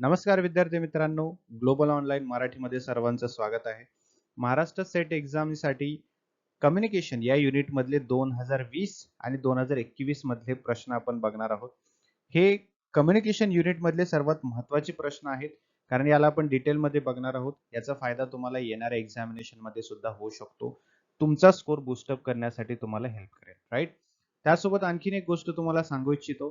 नमस्कार विद्यार्थी मित्रांनो ग्लोबल ऑनलाईन मराठीमध्ये सर्वांचं स्वागत आहे. महाराष्ट्र सेट एक्झामसाठी कम्युनिकेशन या युनिटमधले दोन हजार वीस आणि दोन हजार एकवीस मधले प्रश्न आपण बघणार आहोत. हे कम्युनिकेशन युनिटमधले सर्वात महत्त्वाचे प्रश्न आहेत कारण याला आपण डिटेलमध्ये बघणार आहोत. याचा फायदा तुम्हाला येणाऱ्या एक्झामिनेशनमध्ये सुद्धा होऊ शकतो. तुमचा स्कोर बुस्टअप करण्यासाठी तुम्हाला हेल्प करेल राईट त्यासोबत आणखीन एक गोष्ट तुम्हाला सांगू इच्छितो.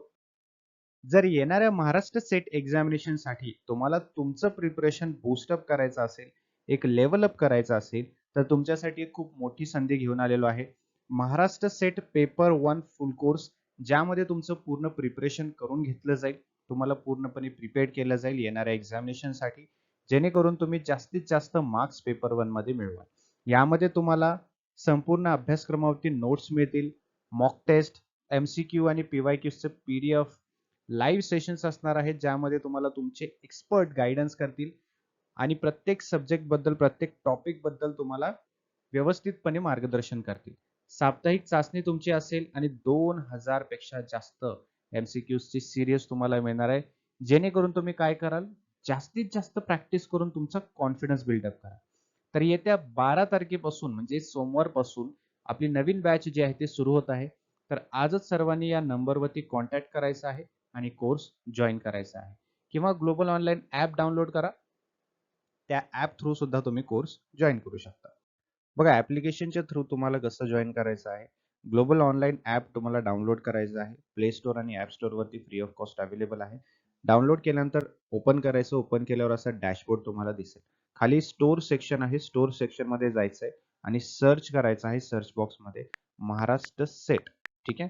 जर येणाऱ्या महाराष्ट्र सेट एक्झामिनेशनसाठी तुम्हाला तुमचं प्रिपरेशन बूस्टअप करायचं असेल एक लेवल अप करायचं असेल तर तुमच्यासाठी एक खूप मोठी संधी घेऊन आलेलो आहे. Maharashtra SET paper one full course ज्यामध्ये तुमचं पूर्ण प्रिपरेशन करून घेतलं जाईल. तुम्हाला पूर्णपणे प्रिपेअर केलं जाईल येणाऱ्या एक्झामिनेशनसाठी. जेणेकरून तुम्ही जास्तीत जास्त मार्क्स पेपर वनमध्ये मिळवाल. यामध्ये तुम्हाला संपूर्ण अभ्यासक्रमावरती नोट्स मिळतील मॉक टेस्ट एमसीक्यू आणि पीवाय क्यूचे पीडीएफ लाईव्ह सेशन्स असणार आहेत ज्यामध्ये तुम्हाला तुमचे एक्सपर्ट गायडन्स करतील आणि प्रत्येक सब्जेक्टबद्दल प्रत्येक टॉपिकबद्दल तुम्हाला व्यवस्थितपणे मार्गदर्शन करतील. साप्ताहिक चाचणी तुमची असेल आणि दोन हजारपेक्षा जास्त एमसीक्यूची सिरीज तुम्हाला मिळणार आहे. जेणेकरून तुम्ही काय कराल? जास्तीत जास्त प्रॅक्टिस करून तुमचा कॉन्फिडन्स बिल्डअप करा. तर येत्या बारा तारखेपासून म्हणजे सोमवारपासून आपली नवीन बॅच जी आहे ती सुरू होत आहे. तर आजच सर्वांनी या नंबरवरती कॉन्टॅक्ट करायचा आहे. आणि कोर्स जॉईन करायचा आहे. किंवा ग्लोबल ऑनलाईन ॲप डाउनलोड करा. त्या ॲप थ्रू सुद्धा तुम्ही कोर्स जॉईन करू शकता. बघा ॲप्लिकेशनच्या थ्रू तुम्हाला कसं जॉईन करायचं आहे? ग्लोबल ऑनलाईन ॲप तुम्हाला डाउनलोड करायचं आहे. प्ले स्टोअर आणि ॲप स्टोअरवरती फ्री ऑफ कॉस्ट अवेलेबल आहे. डाउनलोड केल्यानंतर ओपन करायचं ओपन केल्यावर असा डॅशबोर्ड तुम्हाला दिसेल. खाली स्टोर सेक्शन आहे. स्टोर सेक्शनमध्ये जायचं आहे आणि सर्च करायचं आहे सर्च बॉक्समध्ये महाराष्ट्र सेट ठीक आहे?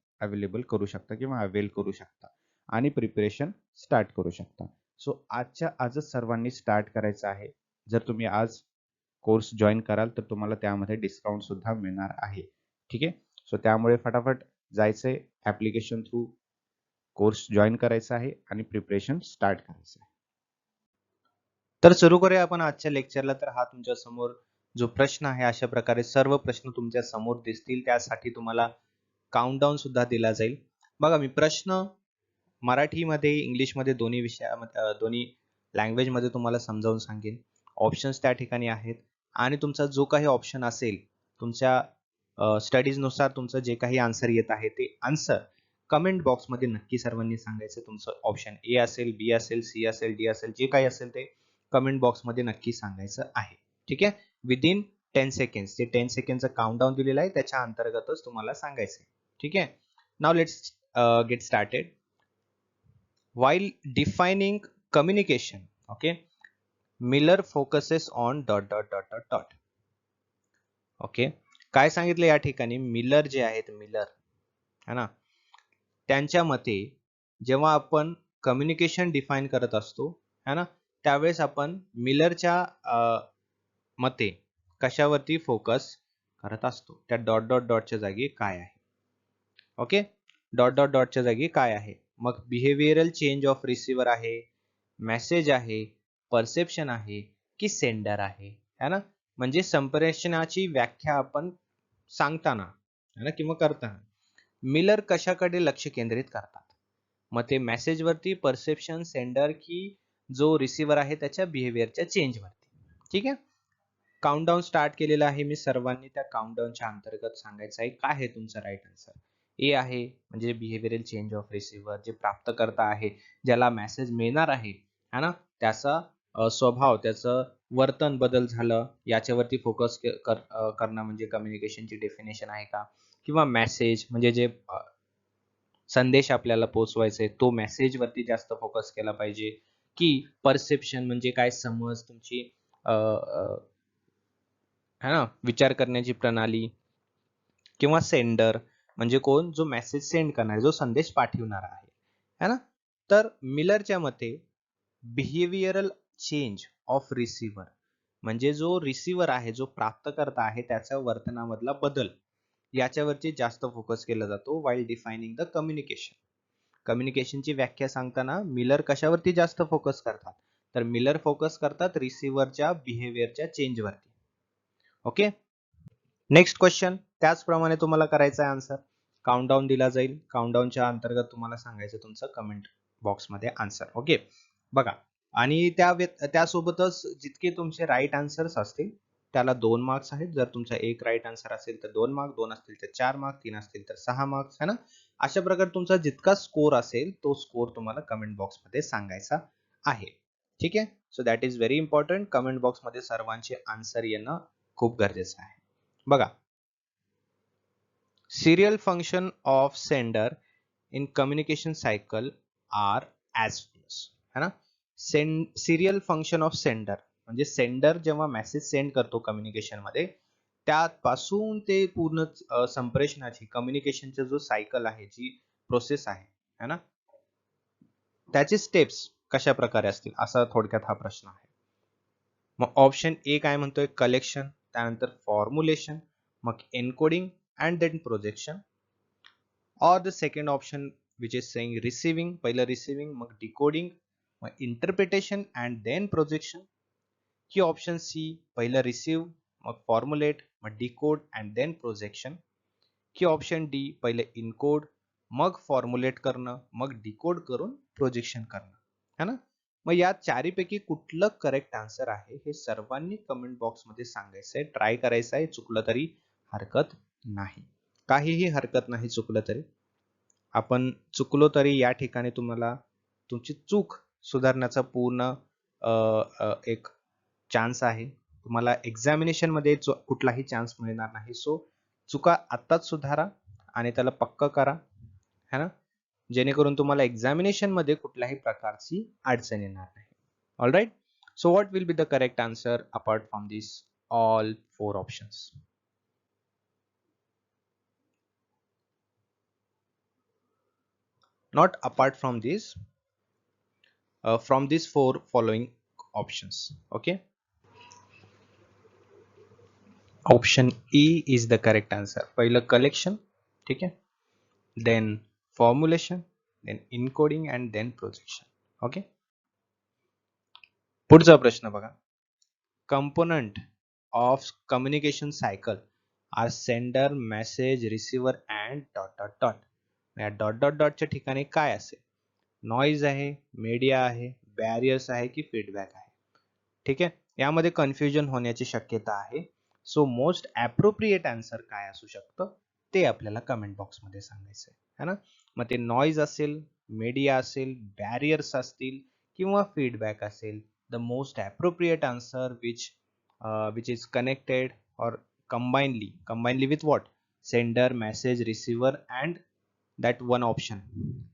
अवेलेबल करू शकता किंवा अवेल करू शकता. आणि प्रिपरेशन स्टार्ट करू शकता. सो आजच्या आजच सर्वांनी स्टार्ट करायचं आहे. जर तुम्ही आज कोर्स जॉईन कराल तर तुम्हाला त्यामध्ये डिस्काउंट सुद्धा मिळणार आहे. ठीक आहे? सो त्यामुळे फटाफट जायचंय ऍप्लिकेशन थ्रू कोर्स जॉईन करायचा आहे आणि प्रिपरेशन स्टार्ट करायचं आहे. तर सुरू करूया आपण आजच्या लेक्चरला तर हा तुमच्यासमोर जो प्रश्न आहे अशा प्रकारे सर्व प्रश्न तुमच्यासमोर दिसतील. त्यासाठी तुम्हाला काउंटडाऊन सुद्धा दिला जाईल. बघा मी प्रश्न मराठीमध्ये इंग्लिशमध्ये दोन्ही विषयामध्ये दोन्ही लँग्वेजमध्ये तुम्हाला समजावून सांगेन. ऑप्शन्स त्या ठिकाणी आहेत. आणि तुमचा जो काही ऑप्शन असेल तुमच्या स्टडीजनुसार तुमचं जे काही आन्सर येत आहे ते आन्सर कमेंट बॉक्समध्ये नक्की सर्वांनी सांगायचं. तुमचं ऑप्शन ए असेल बी असेल सी असेल डी असेल जे काही असेल ते कमेंट बॉक्समध्ये नक्की सांगायचं आहे. ठीक आहे? विदिन टेन सेकंड्स जे टेन सेकंडचं काउंटडाऊन दिलेलं आहे त्याच्या अंतर्गतच तुम्हाला सांगायचं ठीक आहे नाव let's get started while defining communication okay miller focuses on dot dot dot dot dot. Okay काय सांगितलं या ठिकाणी? मिलर जे आहेत मिलर है ना? त्यांच्या मते जेव्हा आपण कम्युनिकेशन डिफाईन करत असतो है ना? त्यावेळेस आपण मिलरच्या uh, मते कशावरती फोकस करत असतो? त्या डॉट डॉट डॉटच्या जागी काय आहे? ओके? डॉट डॉट डॉटच्या जागी काय आहे? मग बिहेवियरल चेंज ऑफ रिसिव्हर आहे मेसेज आहे परसेप्शन आहे की सेंडर आहे. है ना? म्हणजे संप्रेषणाची व्याख्या आपण सांगताना है ना? किंवा करताना. मिलर कशाकडे लक्ष केंद्रित करतात? मग ते मेसेज वरती परसेप्शन सेंडर की जो रिसिव्हर आहे त्याच्या बिहेवियरच्या चेंज वरती. ठीक आहे? काउंटडाऊन स्टार्ट केलेला आहे मी सर्वांनी. त्या काउंटडाऊनच्या अंतर्गत सांगायचं आहे. काय आहे तुमचं राईट आन्सर ए आहे म्हणजे बिहेवियरल चेंज ऑफ रिसिव्हर जे प्राप्तकर्ता आहे ज्याला मेसेज मिळणार आहे है ना? त्याचा स्वभाव त्याचं वर्तन बदल झालं याच्यावरती फोकस करणं म्हणजे कम्युनिकेशनची डेफिनेशन आहे का? किंवा मेसेज म्हणजे जे संदेश आपल्याला पोचवायचे तो मेसेज वरती जास्त फोकस केला पाहिजे की परसेप्शन म्हणजे काय समज तुमची है ना? विचार करण्याची प्रणाली किंवा सेंडर म्हणजे कोण? जो मेसेज सेंड करणार जो संदेश पाठवणार आहे. है ना? तर मिलरच्या मते बिहेवियरल चेंज ऑफ रिसिव्हर म्हणजे जो रिसिव्हर आहे जो प्राप्तकर्ता आहे त्याच्या वर्तनामधला बदल. याच्यावरती जास्त फोकस केला जातो वाईल डिफायनिंग द कम्युनिकेशन कम्युनिकेशनची व्याख्या सांगताना मिलर कशावरती जास्त फोकस करतात? तर मिलर फोकस करतात रिसिव्हरच्या बिहेवियरच्या चेंजवरती ओके नेक्स्ट क्वेश्चन त्याचप्रमाणे तुम्हाला करायचा आहे आन्सर काउंटडाऊन दिला जाईल. काउंटडाऊनच्या अंतर्गत तुम्हाला सांगायचं तुमचं कमेंट बॉक्समध्ये आन्सर ओके बघा. आणि त्या त्यासोबतच जितके तुमचे राईट आन्सर्स असतील त्याला दोन मार्क्स आहेत. जर तुमचा एक राईट आन्सर असेल तर दोन मार्क दोन असतील तर चार मार्क तीन असतील तर सहा मार्क्स है ना? अशा प्रकारे तुमचा जितका स्कोर असेल तो स्कोर तुम्हाला कमेंट बॉक्समध्ये सांगायचा आहे. ठीक आहे? So that is very important comment बॉक्समध्ये सर्वांचे आन्सर येणं खूप गरजेचं आहे. बघा. Serial function of sender in communication cycle are as follows है ना? Send serial function of sender म्हणजे सेंडर जेव्हा मेसेज सेंड करतो कम्युनिकेशनमध्ये त्यापासून ते पूर्ण संप्रेषणाची कम्युनिकेशनचा जो सायकल आहे जी प्रोसेस आहे है ना? त्याचे स्टेप्स कशा प्रकारे असतील असा थोडक्यात हा प्रश्न आहे. मग ऑप्शन ए काय म्हणतोय कलेक्शन त्यानंतर फॉर्म्युलेशन मग encoding and then projection or the second option which is saying receiving पहिलं receiving मग decoding मग interpretation and then projection की option C पहिलं receive मग formulate मग decode and then projection की option D पहिलं encode मग फॉर्म्युलेट करणं मग डिकोड करून प्रोजेक्शन करणं है ना मग या चारीपैकी कुठलं करेक्ट आन्सर आहे हे सर्वांनी कमेंट बॉक्समध्ये सांगायचं आहे ट्राय करायचं आहे चुकलं तरी हरकत नाही. काहीही हरकत नाही चुकलं तरी. आपण चुकलो तरी या ठिकाणी तुम्हाला तुमची चूक सुधारण्याचा पूर्ण एक चान्स आहे. तुम्हाला एक्झामिनेशनमध्ये कुठलाही चान्स मिळणार नाही. सो चुका आत्ताच सुधारा आणि त्याला पक्क करा. है ना? जेणेकरून तुम्हाला एक्झामिनेशनमध्ये कुठल्याही प्रकारची अडचण येणार नाही. All right so what will be the correct answer apart from this all four options not apart from this uh, from these four following options okay option e is the correct answer पहिलं collection ठीक आहे then formulation then encoding and then projection okay पुढचा प्रश्न बघा component of communication cycle are sender message receiver and dot dot dot या dot dot डॉटच्या ठिकाणी काय असेल? नॉईज आहे मीडिया आहे बॅरियर्स आहे की फीडबॅक आहे. ठीक आहे? यामध्ये कन्फ्युजन होण्याची शक्यता आहे. सो मोस्ट ॲप्रोप्रिएट आन्सर काय असू शकतं? ते आपल्याला कमेंट बॉक्समध्ये सांगायचं आहे. है ना? मग ते नॉईज असेल मीडिया असेल बॅरियर्स असतील किंवा फीडबॅक असेल the most appropriate answer which which is connected और combinedly combinedly with what sender message receiver and that one option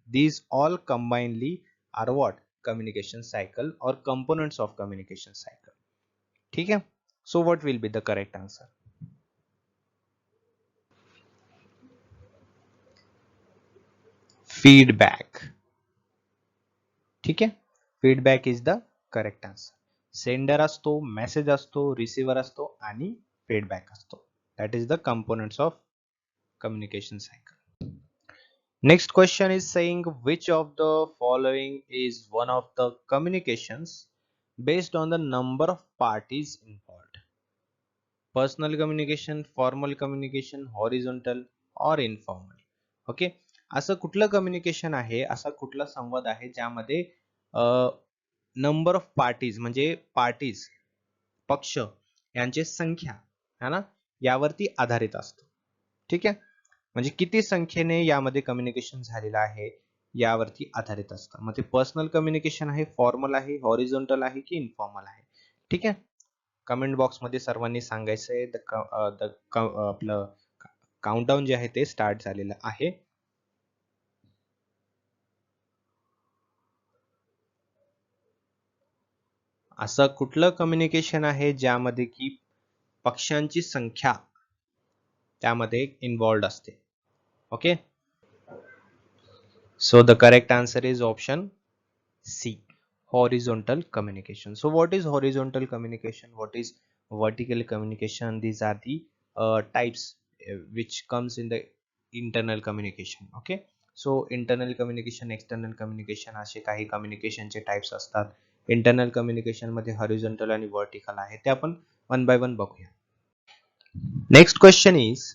these all combinedly are what communication cycle or components of communication cycle ठीक है so what will be the correct answer feedback ठीक आहे feedback is the correct answer sender असतो message असतो receiver असतो आणि feedback असतो that is the components of communication cycle next question is saying which of the following is one of the communications based on the number of parties involved personal communication formal communication horizontal or informal okay असं कुठलं communication आहे असा कुठला संवाद आहे ज्यामध्ये number of parties म्हणजे parties पक्ष यांचे संख्या है ना यावरती आधारित असतो ठीक आहे म्हणजे किती संख्येने यामध्ये कम्युनिकेशन झालेलं आहे यावरती आधारित असतं. मग ते पर्सनल कम्युनिकेशन आहे फॉर्मल आहे हॉरिझॉन्टल आहे की इन्फॉर्मल आहे? ठीक आहे? कमेंट बॉक्समध्ये सर्वांनी सांगायचं आहे द आपलं काउंटडाऊन जे आहे ते स्टार्ट झालेलं आहे. असं कुठलं कम्युनिकेशन आहे ज्यामध्ये की पक्ष्यांची संख्या त्यामध्ये इन्वॉल्ड असते? okay so the correct answer is option C horizontal communication so what is horizontal communication what is vertical communication these are the uh, types uh, which comes in the internal communication okay so internal communication external communication असे काही communication चे types असतात internal communication मध्ये horizontal आणि vertical आहे ते आपण one by one बघूया next question is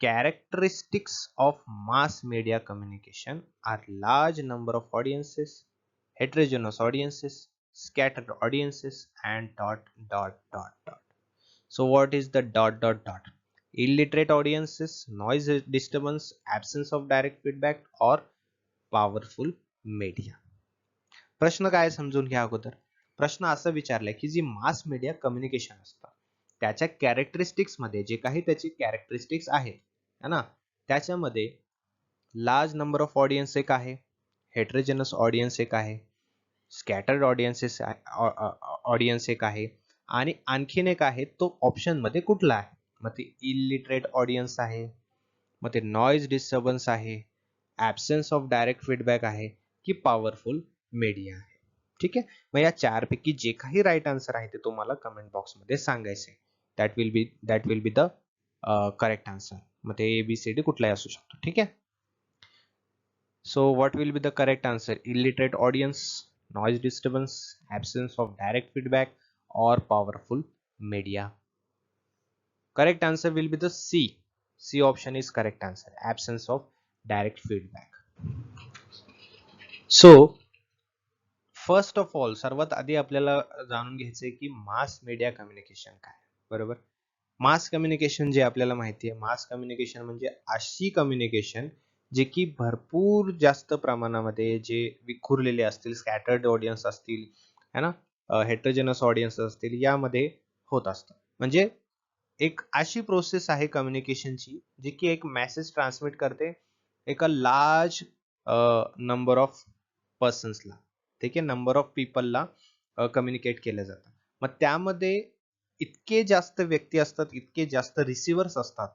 characteristics of mass media communication are large number of audiences heterogeneous audiences scattered audiences and dot dot dot dot so what is the dot dot dot illiterate audiences noise disturbance absence of direct feedback or powerful media प्रश्न काय समजून घ्या अगोदर प्रश्न असं विचारलाय की जी मास media communication असतं त्याच्या कॅरेक्टरिस्टिक्स मध्ये जे काही त्याची कॅरेक्टरिस्टिक्स आहेत है ना? त्याच्यामध्ये लार्ज नंबर ऑफ ऑडियन्स एक आहे हेट्रोजेनस ऑडियन्स एक आहे स्कॅटर्ड ऑडियन्सेस ऑडियन्स एक आहे आणि आणखीन एक आहे तो ऑप्शनमध्ये कुठला आहे? मग ते इलिटरेट ऑडियन्स आहे मग ते नॉईज डिस्टर्बन्स आहे ऍब्सेन्स ऑफ डायरेक्ट फीडबॅक आहे की पॉवरफुल मीडिया आहे. ठीक आहे? मग या चारपैकी जे काही राईट आन्सर आहे ते तुम्हाला कमेंट बॉक्समध्ये सांगायचे that will be that will be the correct answer मग ते एबीसीडी कुठलाही असू शकतो ठीक आहे so what will be the correct answer illiterate audience noise disturbance, absence of direct feedback, or powerful media. Correct answer will be the C. C option is correct answer. Absence of direct feedback. So, first of all सर्वात आधी आपल्याला जाणून घ्यायचंय की मास media communication काय बरोबर mass communication जे आपल्याला माहिती आहे मास कम्युनिकेशन म्हणजे अशी कम्युनिकेशन जे की भरपूर जास्त प्रमाणामध्ये जे विखुरलेले असतील स्कॅटर्ड ऑडियन्स असतील है ना? हेट्रोजेनस ऑडियन्स असतील यामध्ये होत असतं. म्हणजे एक अशी प्रोसेस आहे कम्युनिकेशनची जी की एक मेसेज ट्रान्समिट करते एका लार्ज नंबर ऑफ पर्सन्सला. ठीक आहे? नंबर ऑफ पीपलला कम्युनिकेट केलं जातं. मग त्यामध्ये इतके जास्त व्यक्ती असतात इतके जास्त रिसिव्हर्स असतात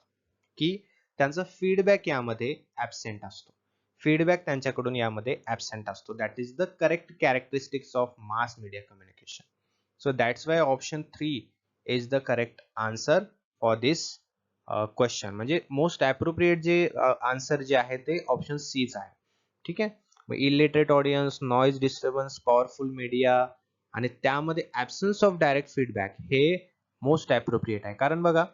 की त्यांचा फीडबॅक यामध्ये ऍबसेंट असतो. फीडबॅक त्यांच्याकडून यामध्ये ऍबसेंट असतो. That is the correct characteristics of mass media communication so that's why option three is the correct answer for this question म्हणजे मोस्ट ॲप्रोप्रिएट जे uh, आन्सर जे आहे ते ऑप्शन सीच आहे. ठीक आहे? मग illiterate audience noise disturbance powerful media आणि त्यामध्ये ऍबसन्स ऑफ डायरेक्ट फीडबॅक हे मोस्ट ॲप्रोप्रिएट आहे. कारण बघा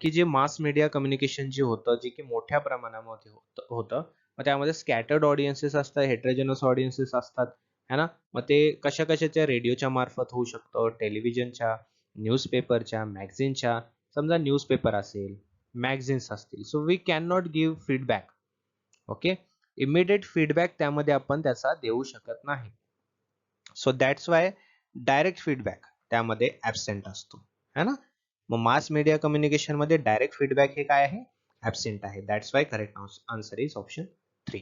की जे मास मीडिया कम्युनिकेशन जे होतं जे की मोठ्या प्रमाणामध्ये होतं मग त्यामध्ये स्कॅटर्ड ऑडियन्सेस असतात हेट्रोजेनस ऑडियन्सेस असतात है ना? मग ते कशा कशाच्या रेडिओच्या मार्फत होऊ शकतं? टेलिव्हिजनच्या न्यूजपेपरच्या मॅगझिनच्या समजा न्यूजपेपर असेल मॅगझिन्स असतील. So we can not give feedback okay immediate feedback त्यामध्ये आपण त्याचा देऊ शकत नाही. So that's why direct feedback त्यामध्ये ॲबसेंट असतो. है ना? मग मास मीडिया कम्युनिकेशन मध्ये डायरेक्ट फीडबॅक हे काय आहे? ऍबसेंट आहे. That's why correct answer is option three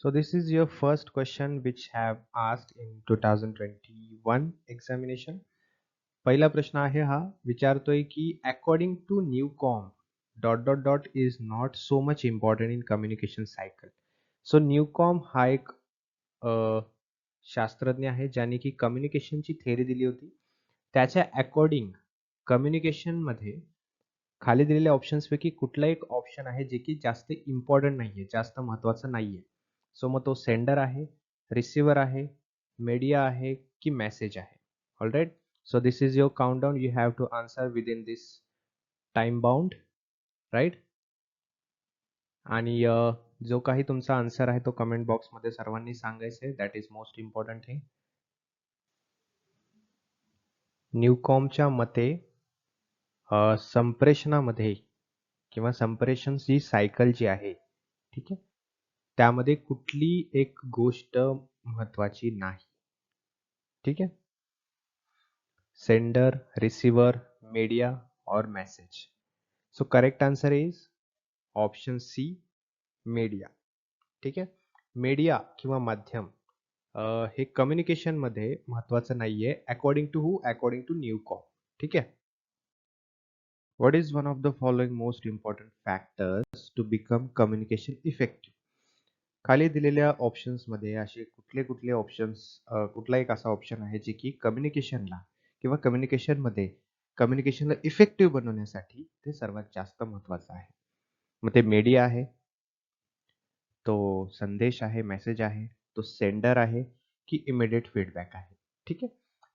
So, this is your first question which have asked in 2021 examination. पहिला प्रश्न आहे हा, विचारतोय की according to Newcomb dot dot dot is not so much important in communication cycle so Newcomb हा एक शास्त्रज्ञ आहे ज्याने की कम्युनिकेशनची थेअरी दिली होती. त्याच्या अकॉर्डिंग कम्युनिकेशनमध्ये खाली दिलेल्या ऑप्शन्स पैकी कुठला एक ऑप्शन आहे जे की जास्त इम्पॉर्टंट नाहीये जास्त महत्त्वाचं नाही आहे सो मग तो सेंडर आहे रिसिव्हर आहे मीडिया आहे की मेसेज आहे. All right so this is your countdown you have to answer within this time bound right आणि जो काही तुमचा आन्सर आहे तो कमेंट बॉक्समध्ये सर्वांनी सांगायचं आहे दॅट इज मोस्ट इम्पॉर्टंट हे न्यूकॉमच्या मते संप्रेषणामध्ये किंवा संप्रेषण जी सायकल जी आहे ठीक आहे? त्यामध्ये कुठली एक गोष्ट महत्वाची नाही ठीक आहे? सेंडर रिसिव्हर मीडिया और message. So correct answer is option C media ठीक आहे? मीडिया किंवा माध्यम. हे कम्युनिकेशनमध्ये महत्वाचं नाहीये according to who according to Newcomb ठीक आहे? What is one of the following most important factors to become communication effective? खाली दिलेल्या ऑप्शन्समध्ये असे कुठले कुठले ऑप्शन्स कुठला एक असा ऑप्शन आहे जे की कम्युनिकेशनला किंवा कम्युनिकेशनमध्ये कम्युनिकेशनला इफेक्टिव्ह बनवण्यासाठी ते सर्वात जास्त महत्वाचं आहे. मग ते मीडिया आहे तो संदेश आहे मेसेज आहे तो सेंडर आहे की इमिडिएट फीडबॅक आहे. ठीक आहे?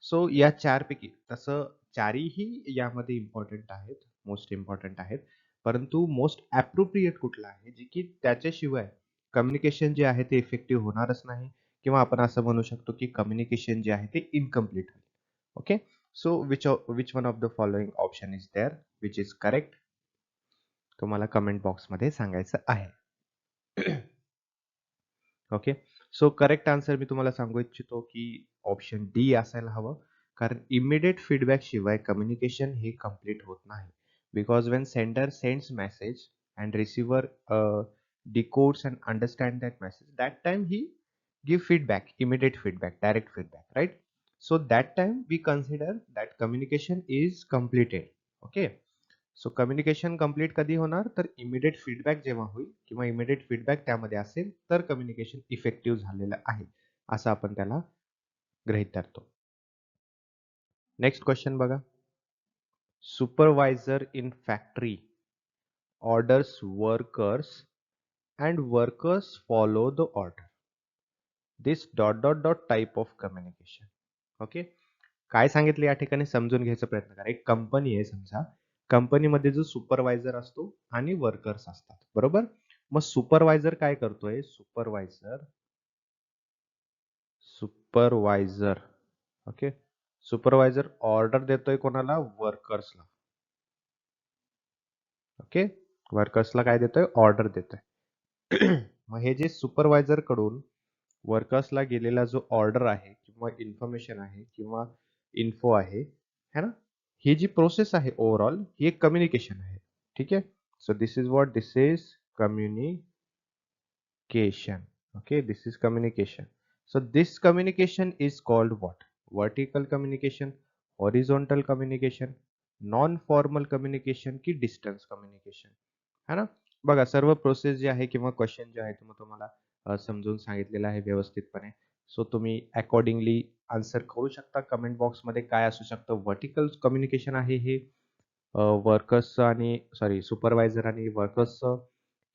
सो या चारपैकी तसं चारही यामध्ये इम्पॉर्टंट आहेत मोस्ट इम्पॉर्टंट आहेत. परंतु मोस्ट ॲप्रोप्रिएट कुठला आहे जे की त्याच्याशिवाय कम्युनिकेशन जे आहे ते इफेक्टिव्ह होणारच नाही. किंवा आपण असं म्हणू शकतो की कम्युनिकेशन जे आहे ते इनकम्प्लीट होईल. Okay so which which one of the following option is there which is correct तुम्हाला कमेंट बॉक्समध्ये सांगायचं आहे. ओके सो करेक्ट आन्सर मी तुम्हाला सांगू इच्छितो की ऑप्शन डी असायला हवं. कारण इमिडिएट फीडबॅक शिवाय कम्युनिकेशन हे कंप्लीट होत नाही. Because when sender sends message and receiver decode and understand that message that time he give feedback immediate feedback direct feedback right so that time we consider that communication is completed okay so communication complete कधी होणार? तर immediate feedback जेव्हा होईल किंवा immediate feedback त्यामध्ये असेल तर communication effective झालेलं आहे असं आपण त्याला गृहित धरतो. नेक्स्ट क्वेश्चन बघा. Supervisor in factory orders workers and workers follow the order this dot dot dot type of communication okay काय सांगितलं या ठिकाणी? समजून घ्यायचा प्रयत्न करा. एक कंपनी आहे समजा. कंपनीमध्ये जो सुपरवायझर असतो आणि वर्कर्स असतात. बरोबर? मग सुपरवायझर काय करतोय? Supervisor supervisor. Okay? Supervisor order देतोय कोणाला? वर्कर्सला. ओके? वर्कर्सला काय देतोय? ऑर्डर देतोय. मग हे जे सुपरवायझरकडून वर्कर्सला गेलेला जो ऑर्डर आहे किंवा इन्फॉर्मेशन आहे किंवा इन्फो आहे है ना? ही जी प्रोसेस आहे ओव्हरऑल ही एक कम्युनिकेशन आहे. ठीक आहे? So this is what this is communication okay this is communication so this communication is called what vertical communication horizontal communication non formal communication की डिस्टन्स कम्युनिकेशन है ना? बघा सर्व प्रोसेस जे आहे किंवा क्वेश्चन जे आहे ते तुम्हाला समजून सांगितलेलं आहे व्यवस्थितपणे. सो तुम्ही अकॉर्डिंगली आन्सर करू शकता. कमेंट बॉक्समध्ये काय असू शकतं? व्हर्टिकल कम्युनिकेशन आहे हे. वर्कर्सचं आणि सॉरी सुपरवायझर आणि वर्कर्सचं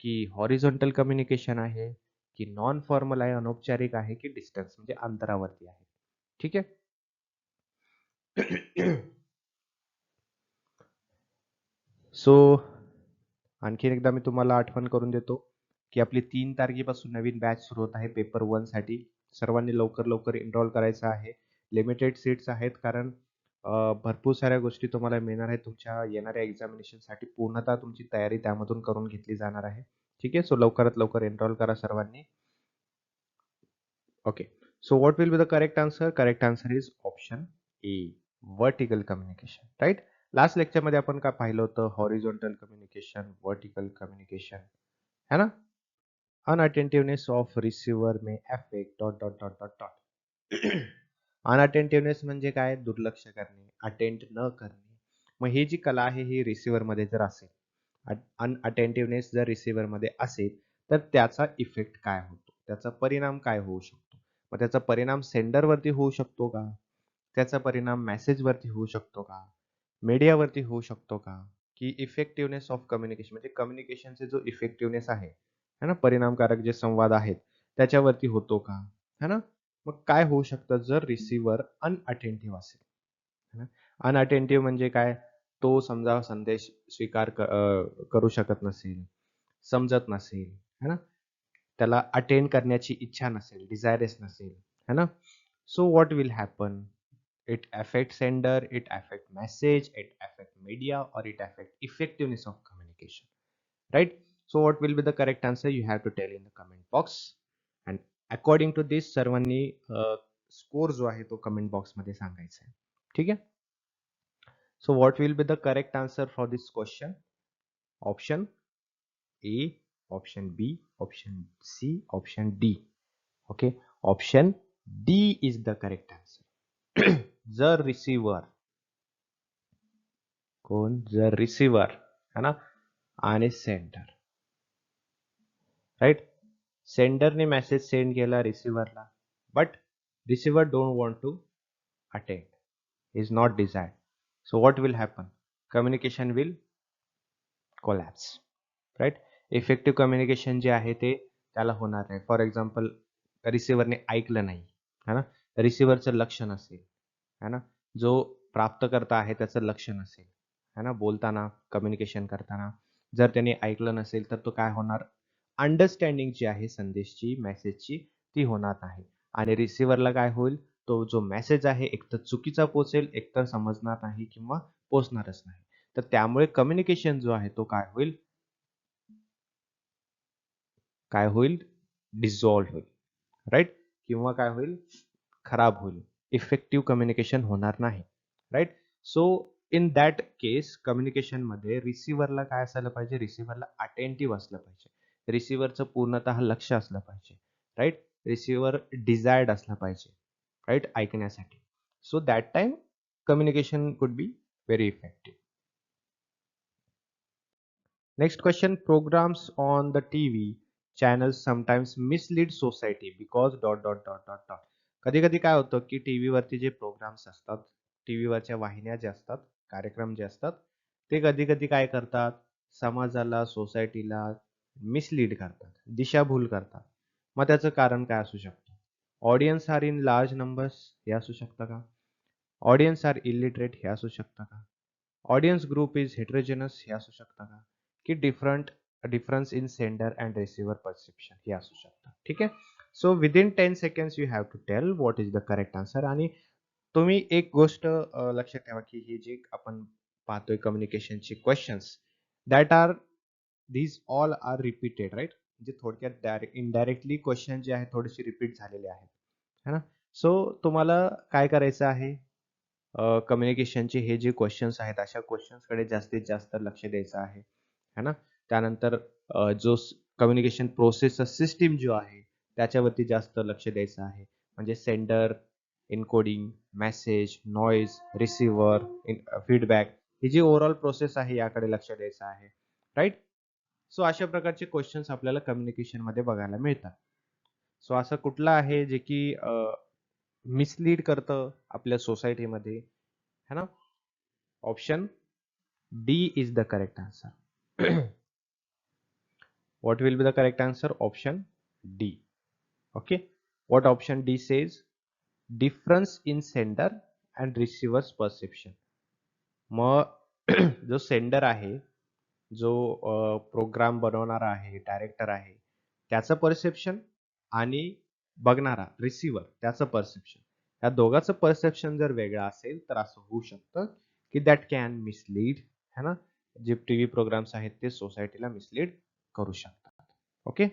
की हॉरिझॉन्टल कम्युनिकेशन आहे की नॉन फॉर्मल आहे अनौपचारिक आहे की डिस्टन्स म्हणजे अंतरावरती आहे. ठीक आहे? सो आणखीन एकदा मी तुम्हाला आठवण करून देतो की आपली तीन तारखेपासून नवीन बॅच सुरू होत आहे पेपर वनसाठी. सर्वांनी लवकर लवकर एनरोल करायचं आहे. लिमिटेड सीट्स आहेत कारण भरपूर साऱ्या गोष्टी तुम्हाला मिळणार आहेत. तुमच्या येणाऱ्या एक्झामिनेशनसाठी पूर्णतः तुमची तयारी त्यामधून करून घेतली जाणार आहे. ठीक आहे? सो लवकरात लवकर एनरोल करा सर्वांनी. Okay so what will be the correct answer correct answer is option A vertical communication right last लेक्चरमध्ये आपण काय पाहिलं होतं? हॉरिझॉन्टल कम्युनिकेशन वर्टिकल कम्युनिकेशन है ना? Unattentiveness of receiver may affect dot dot dot dot dot unattentiveness म्हणजे काय? दुर्लक्ष करणे अटेंड न करणे. मग ही जी कला आहे ही रिसिव्हरमध्ये जर असेल अनअटेंटिव्हनेस जर रिसिव्हरमध्ये असेल तर त्याचा इफेक्ट काय होतो? त्याचा परिणाम काय होऊ शकतो? मग त्याचा परिणाम सेंडरवरती होऊ शकतो का? त्याचा परिणाम मेसेजवरती होऊ शकतो का? मीडियावरती होऊ शकतो का? की इफेक्टिव्हनेस ऑफ कम्युनिकेशन म्हणजे कम्युनिकेशनचे जो इफेक्टिव्हनेस आहे है ना? परिणामकारक जे संवाद आहेत त्याच्यावरती होतो का? है ना? मग काय होऊ शकतं जर रिसिव्हर अनअटेंटिव्ह असेल? अनअटेंटिव्ह म्हणजे काय? तो समजा संदेश स्वीकार करू शकत नसेल समजत नसेल है ना? त्याला अटेंड करण्याची इच्छा नसेल डिझायरेस नसेल है ना? So what will happen it affect sender it affect message it affect media और it affect effectiveness of communication right so what will be the correct answer? You have to tell in the comment box. And according to this सर्वांनी score जो आहे तो comment बॉक्समध्ये सांगायचा आहे. ठीक आहे? So what will be the correct answer for this question option A option B option C option D okay option D is the correct answer जर रिसिव्हर कोण? जर रिसिव्हर है ना? आणि सेंटर राईट सेंडरने मेसेज सेंड केला रिसिव्हरला but receiver don't want to attend is not desired so what will happen communication will collapse right effective communication जे आहे ते त्याला होणार नाही. फॉर एक्झाम्पल रिसिव्हरने ऐकलं नाही. है ना? रिसिव्हरचं लक्ष नसेल है ना? जो प्राप्तकर्ता आहे त्याचं लक्ष नसेल है ना? बोलताना कम्युनिकेशन करताना. जर त्याने ऐकलं नसेल तर तो काय होणार? अंडरस्टँडिंग जी आहे संदेशची मेसेजची ती होणार नाही. आणि रिसिव्हरला काय होईल? तो जो मेसेज आहे एकतर चुकीचा पोचेल एकतर समजणार नाही किंवा पोचणारच नाही. तर त्यामुळे कम्युनिकेशन जो आहे तो काय होईल? काय होईल? डिझॉल्व्ह होईल. राईट किंवा काय होईल? खराब होईल. इफेक्टिव्ह कम्युनिकेशन होणार नाही. Right so in that case कम्युनिकेशनमध्ये रिसिव्हरला काय असायला पाहिजे? रिसिव्हरला अटेंटिव्ह असलं पाहिजे. रिसिव्हरचं पूर्णतः लक्ष असलं पाहिजे. राईट रिसिव्हर डिझायर्ड असला पाहिजे. राईट ऐकण्यासाठी. So that time communication could be very effective next question programmes on the TV channel sometimes mislead society because dot dot dot dot dot कधी कधी काय होतं की टीव्हीवरती जे प्रोग्राम्स असतात टीव्हीवरच्या वाहिन्या ज्या असतात कार्यक्रम जे असतात ते कधी कधी काय करतात? समाजाला सोसायटीला मिसलीड करतात दिशाभूल करतात. मग त्याचं कारण काय असू शकतं? Audience are in large numbers हे असू शकतं का? ऑडियन्स आर इलिटरेट हे असू शकतं का? ऑडियन्स ग्रुप इज हेट्रोजेनस हे असू शकतं का? की different difference in sender and receiver perception हे असू शकतं. ठीक आहे? So within ten seconds you have to tell what is the correct answer आणि तुम्ही एक गोष्ट लक्षात ठेवा की हे जे आपण पाहतोय कम्युनिकेशनचे questions that are these all are repeated right म्हणजे थोडक्यात डायरेक्ट इनडायरेक्टली क्वेश्चन जे आहे थोडेसे रिपीट झालेले आहेत. है ना? सो तुम्हाला काय करायचं आहे? कम्युनिकेशनचे हे जे क्वेश्चन्स आहेत अशा क्वेश्चन्सकडे जास्तीत जास्त लक्ष द्यायचं आहे. है ना? त्यानंतर जो कम्युनिकेशन प्रोसेस सिस्टीम जो आहे त्याच्यावरती जास्त लक्ष द्यायचं आहे. म्हणजे sender encoding message noise receiver feedback ही जी ओव्हरऑल प्रोसेस आहे याकडे लक्ष द्यायचं आहे. राईट सो अशा प्रकारचे क्वेश्चन्स आपल्याला कम्युनिकेशनमध्ये बघायला मिळतात. सो असं कुठला आहे जे की मिसलीड करतं आपल्या सोसायटी मध्ये? है ना? Option D is the correct answer what will be the correct answer option D okay what option D says is difference in sender and receiver's perception मग जो सेंडर आहे जो प्रोग्राम बनवणारा आहे डायरेक्टर आहे त्याचं परसेप्शन आणि बघणारा रिसिव्हर त्याचं परसेप्शन या दोघांचं परसेप्शन जर वेगळं असेल तर असं होऊ शकतं की दॅट कॅन मिसलीड है ना? जे टीव्ही प्रोग्राम्स आहेत ते सोसायटीला मिसलीड करू शकतात. ओके